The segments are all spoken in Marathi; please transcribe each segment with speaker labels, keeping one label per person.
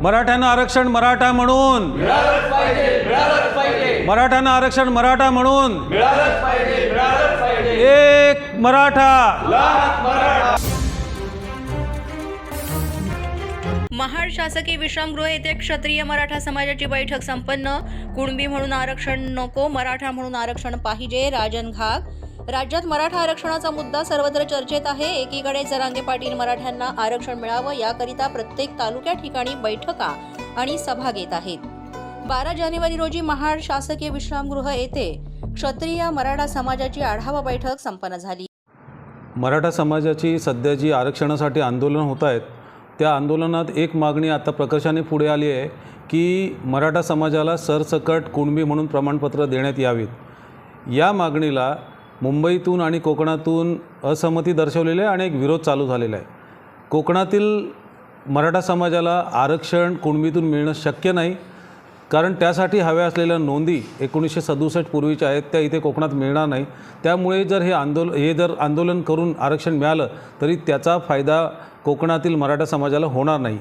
Speaker 1: मराठ्यांना आरक्षण मराठा म्हणून. मराठ्यांना आरक्षण मराठा म्हणून. एक मराठा
Speaker 2: शासकीय विश्रामगृह येथे क्षत्रिय मराठा समाजाची बैठक संपन्न. कुणबी म्हणून आरक्षण नको मराठा म्हणून आरक्षण पाहिजे राजन घाग. राज्यात मराठा आरक्षणाचा मुद्दा सर्वत्र चर्चेत आहे. एकीकडे जरांगे पाटील मराठ्यांना आरक्षण मिळावं याकरिता प्रत्येक तालुक्या ठिकाणी बैठका आणि सभा घेत आहेत. बारा जानेवारी रोजी महाड शासकीय विश्रामगृह येथे क्षत्रिय मराठा समाजाची आढावा बैठक संपन्न झाली.
Speaker 1: मराठा समाजाची सध्या जी आरक्षणासाठी आंदोलन होत आहेत त्या आंदोलनात एक मागणी आता प्रकर्षाने पुढे आली आहे की मराठा समाजाला सरसकट कुणबी म्हणून प्रमाणपत्र देण्यात यावीत. या मागणीला मुंबईतून आणि कोकणातून असहमती दर्शवलेली आहे आणि एक विरोध चालू झालेला आहे. कोकणातील मराठा समाजाला आरक्षण कुणबीतून मिळणं शक्य नाही कारण त्यासाठी हव्या असलेल्या नोंदी एकोणीसशे सदुसष्ट पूर्वीच्या आहेत त्या इथे कोकणात मिळणार नाही. त्यामुळे जर हे आंदोलन हे जर आंदोलन करून आरक्षण मिळालं तरी त्याचा फायदा कोकणातील मराठा समाजाला होणार नाही.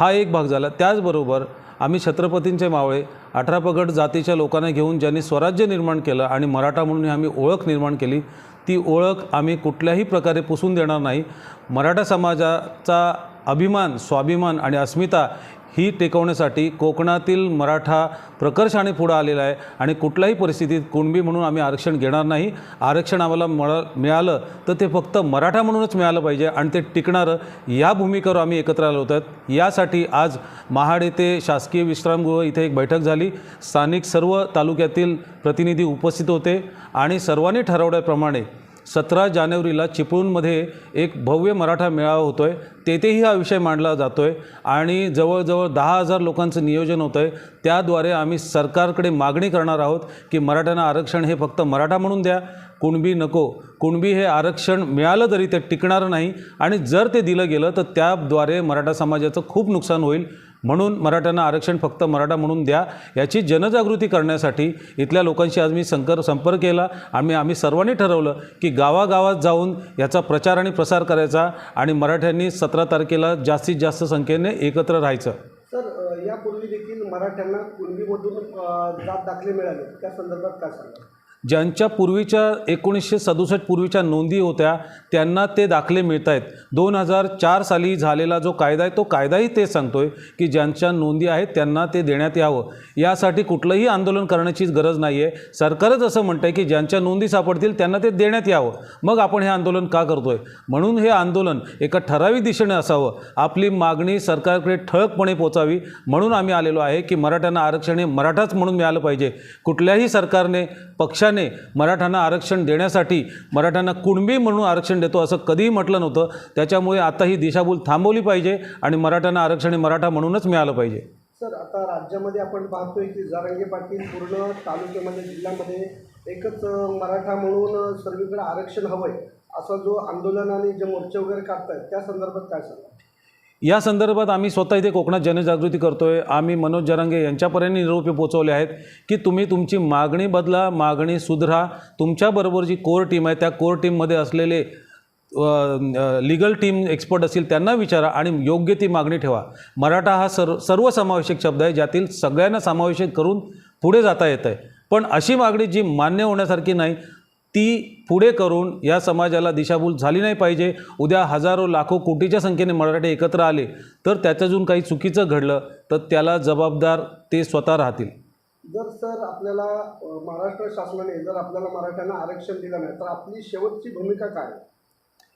Speaker 1: हा एक भाग झाला. त्याचबरोबर आम्ही छत्रपतींचे मावळे अठरा पगड जातीच्या लोकांना घेऊन ज्यांनी स्वराज्य निर्माण केलं आणि मराठा म्हणून आम्ही ओळख निर्माण केली ती ओळख आम्ही कुठल्याही प्रकारे पुसून देणार नाही. मराठा समाजाचा अभिमान स्वाभिमान आणि अस्मिता ही टेकवण्यासाठी कोकणातील मराठा प्रकर्षाने पुढं आलेला आहे. आणि कुठल्याही परिस्थितीत कुणबी म्हणून आम्ही आरक्षण घेणार नाही. आरक्षण आम्हाला मळा मिळालं तर ते फक्त मराठा म्हणूनच मिळालं पाहिजे आणि ते टिकणारं या भूमिकेवर आम्ही एकत्र आलो होतात यासाठी आज महाड येथे शासकीय विश्रामगृह इथे एक बैठक झाली. स्थानिक सर्व तालुक्यातील प्रतिनिधी उपस्थित होते आणि सर्वांनी ठरवल्याप्रमाणे सतरा जानेवारीला चिपळूणमध्ये एक भव्य मराठा मेळावा होतो आहे तेथेही हा विषय मांडला जातो आहे आणि जवळजवळ दहा हजार लोकांचं नियोजन होतं आहे त्याद्वारे आम्ही सरकारकडे मागणी करणार आहोत की मराठ्यांना आरक्षण हे फक्त मराठा म्हणून द्या. कुणबी नको. कुणबी हे आरक्षण मिळालं तरी ते टिकणार नाही आणि जर ते दिलं गेलं तर त्याद्वारे मराठा समाजाचं खूप नुकसान होईल. म्हणून मराठ्यांना आरक्षण फक्त मराठा म्हणून द्या याची जनजागृती करण्यासाठी इथल्या लोकांशी आज मी संकर संपर्क केला. आणि आम्ही सर्वांनी ठरवलं की गावागावात जाऊन याचा प्रचार आणि प्रसार करायचा आणि मराठ्यांनी सतरा तारखेला जास्तीत जास्त संख्येने एकत्र राहायचं.
Speaker 3: सर यापूर्वी देखील मराठ्यांना कुणबीमधून जात दाखले मिळाले. त्या संदर्भात काय सांगा
Speaker 1: ज्यांच्या पूर्वीच्या एकोणीसशे सदुसष्ट पूर्वीच्या नोंदी होत्या त्यांना ते दाखले मिळत आहेत दोन हजार चार साली झालेला जो कायदा आहे तो कायदाही तेच आहे की ज्यांच्या नोंदी आहेत त्यांना ते देण्यात यावं. यासाठी कुठलंही आंदोलन करण्याची गरज नाही आहे सरकारच असं म्हणतं आहे की ज्यांच्या नोंदी सापडतील त्यांना ते देण्यात यावं. मग आपण हे आंदोलन का करतोय? म्हणून हे आंदोलन एका ठराविक दिशेने असावं. आपली मागणी सरकारकडे ठळकपणे पोचावी. म्हणून आम्ही आलेलो आहे की मराठ्यांना आरक्षण हे मराठाच म्हणून मिळालं पाहिजे. कुठल्याही सरकारने पक्षा पक्षाने मराठ्यांना आरक्षण देण्यासाठी मराठ्यांना कुणबी म्हणून आरक्षण देतो असं कधीही म्हटलं नव्हतं. त्याच्यामुळे आता ही दिशाभूल थांबवली पाहिजे आणि मराठ्यांना आरक्षण हे मराठा म्हणूनच मिळालं पाहिजे.
Speaker 3: सर आता राज्यामध्ये आपण पाहतोय की जारंगे पाटील पूर्ण तालुक्यामध्ये जिल्ह्यामध्ये एकच मराठा म्हणून सर्वीकडे आरक्षण हवंय असा जो आंदोलन आणि जे मोर्चे वगैरे काढतायत त्या संदर्भात काय सांगा
Speaker 1: या संदर्भात आम्ही स्वतः इथे कोकणात जनजागृती करतोय. आम्ही मनोज जरांगे यांच्यापर्यंत निरोपे पोचवले आहेत की तुम्ही तुमची मागणी बदला मागणी सुधरा. तुमच्याबरोबर जी कोर टीम आहे त्या कोर टीममध्ये असलेले लिगल टीम एक्सपर्ट असतील त्यांना विचारा आणि योग्य ती मागणी ठेवा. मराठा हा सर्व सर्वसमावेशक शब्द आहे ज्यातील सगळ्यांना समावेशक करून पुढे जाता येतं आहे पण अशी मागणी जी मान्य होण्यासारखी नाही ती पुढे करून या समाजाला दिशाभूल झाली नाही पाहिजे. उद्या हजारो लाखो कोटीच्या संख्येने मराठे एकत्र आले तर त्याच्यातून काही चुकीचं घडलं तर त्याला जबाबदार ते स्वतः राहतील.
Speaker 3: जर सर आपल्याला महाराष्ट्र शासनाने जर आपल्याला मराठ्यांना आरक्षण दिलं नाही तर आपली शेवटची भूमिका काय?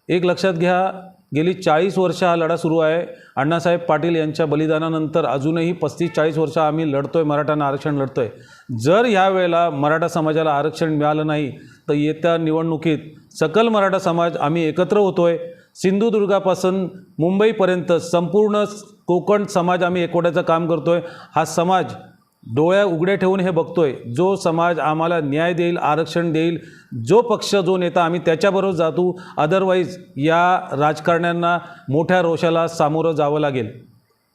Speaker 1: एक लक्षात घ्या गेली चाळीस वर्ष हा लढा सुरू आहे. अण्णासाहेब पाटील यांच्या बलिदानानंतर अजूनही पस्तीस चाळीस वर्ष आम्ही लढतोय मराठ्यांना आरक्षण लढतोय. जर यावेळेला मराठा समाजाला आरक्षण मिळालं नाही तर येत्या निवडणुकीत सकल मराठा समाज आम्ही एकत्र होतो आहे सिंधुदुर्गापासून मुंबईपर्यंत संपूर्ण कोकण समाज आम्ही एकवट्याचं काम करतो आहे हा समाज डोळ्या उघड्या ठेवून हे बघतो आहे जो समाज आम्हाला न्याय देईल आरक्षण देईल जो पक्ष जो नेता आम्ही त्याच्याबरोबर जातो. अदरवाईज या राजकारण्यांना मोठ्या रोषाला सामोरं जावं लागेल.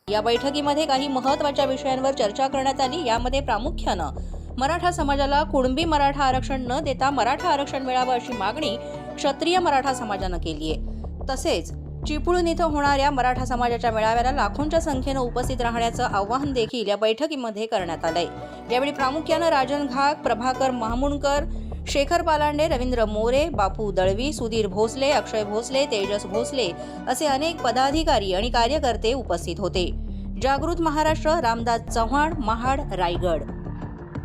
Speaker 2: या बैठकीमध्ये काही महत्त्वाच्या विषयांवर चर्चा करण्यात आली यामध्ये प्रामुख्यानं मराठा समाजाला कुणबी मराठा आरक्षण न देता मराठा आरक्षण मिळावं अशी मागणी क्षत्रिय मराठा समाजानं केली आहे तसेच चिपळूण इथं होणाऱ्या मराठा समाजाच्या मेळाव्याला लाखोंच्या संख्येनं उपस्थित राहण्याचं आवाहन देखील या बैठकीमध्ये करण्यात आलंय. यावेळी प्रामुख्यानं राजन घाग प्रभाकर महामुणकर शेखर पालांडे रवींद्र मोरे बापू दळवी सुधीर भोसले अक्षय भोसले तेजस भोसले असे अनेक पदाधिकारी आणि कार्यकर्ते उपस्थित होते. जागृत महाराष्ट्र रामदास चव्हाण महाड रायगड.